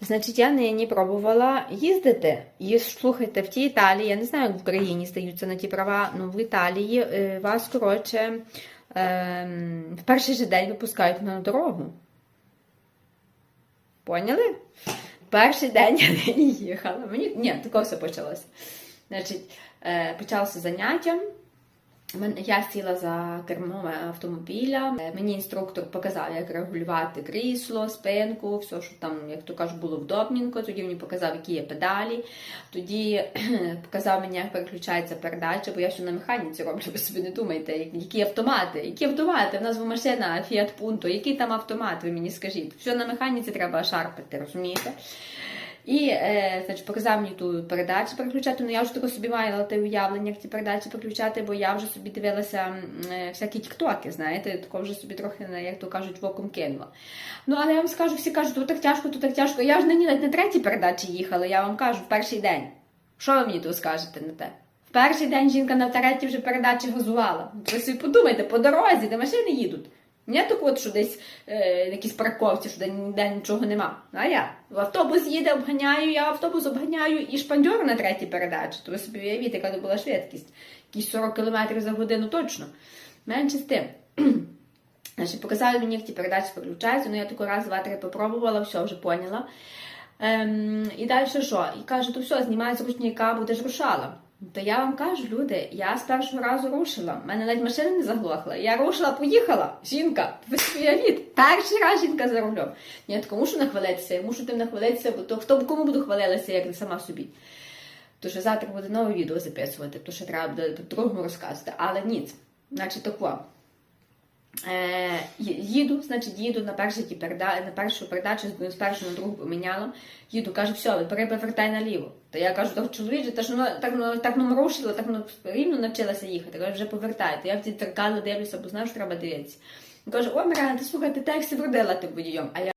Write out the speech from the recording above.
Значить, я нині пробувала їздити. І слухайте, в тій Італії, я не знаю, як в Україні здаються на ті права, ну в Італії е, вас, коротше, ем, в перший же день випускають на дорогу. Поняли? Перший день я не їхала. Мені ні, такого все почалося. Значить, е, почалося заняття. Я сіла за кермом автомобіля. Мені інструктор показав, як регулювати крісло, спинку, все, що там, як то кажуть, було вдобненько. Тоді мені показав, які є педалі. Тоді показав мені, як переключається передача, бо я ще на механіці роблю, ви собі не думайте, які автомати, які автомати. В нас в машина Fiat Punto, який там автомат, ви мені скажіть. Все на механіці треба шарпати, розумієте? І е, значить, показав мені ту передачу переключати. Ну я вже тако собі мала те уявлення, як ті передачі переключати, бо я вже собі дивилася е, всякі тіктоки, знаєте, тако вже собі трохи, е, як то кажуть, воком кинула. Ну, але я вам скажу, всі кажуть, то так тяжко, то так тяжко. Я ж нині навіть на третій передачі їхала, я вам кажу, в перший день. Що ви мені тут скажете на те? В перший день жінка на третій вже передачі газувала. Ви собі подумайте, по дорозі, де машини їдуть. Не так от, що десь е, на парковці, що де ніде нічого нема. А я в автобус їде, обганяю, я автобус обганяю і шпандьор на третій передачі. То ви собі уявіть, яка то була швидкість. Якісь 40 км за годину точно. Менше з тим. Значить, показали мені, як ті передачі переключаються. Ну, я таку раз, два, три попробувала, все вже поняла. Ем, і далі що? І каже, то все, знімай з ручника, будеш рушала. То я вам кажу, люди, я з першого разу рушила. У мене навіть машина не заглохла. Я рушила, поїхала. Жінка, собі перший раз жінка за рулем. Я тому мушу нахвалитися, я мушу тим нахвалитися, бо то хто кому буду хвалилася, як не сама собі. Тому що завтра буде нове відео записувати, то що треба буде по-другому розказувати. Але ні, Значить, так ї- їду, значить, їду на першій ті на першу передачу, з першу на другу поміняла. Їду, каже, все, бери повертай наліво. Та я кажу, так чоловіче, та ж воно так, ну, так ну, рушило, так ну, рівно навчилася їхати. Каже, вже повертай. То я в ці дзеркало дивлюся, бо знаєш, треба дивитися. Він каже, о, Мирана, ти слухай, ти так си вродила ти водієм. А я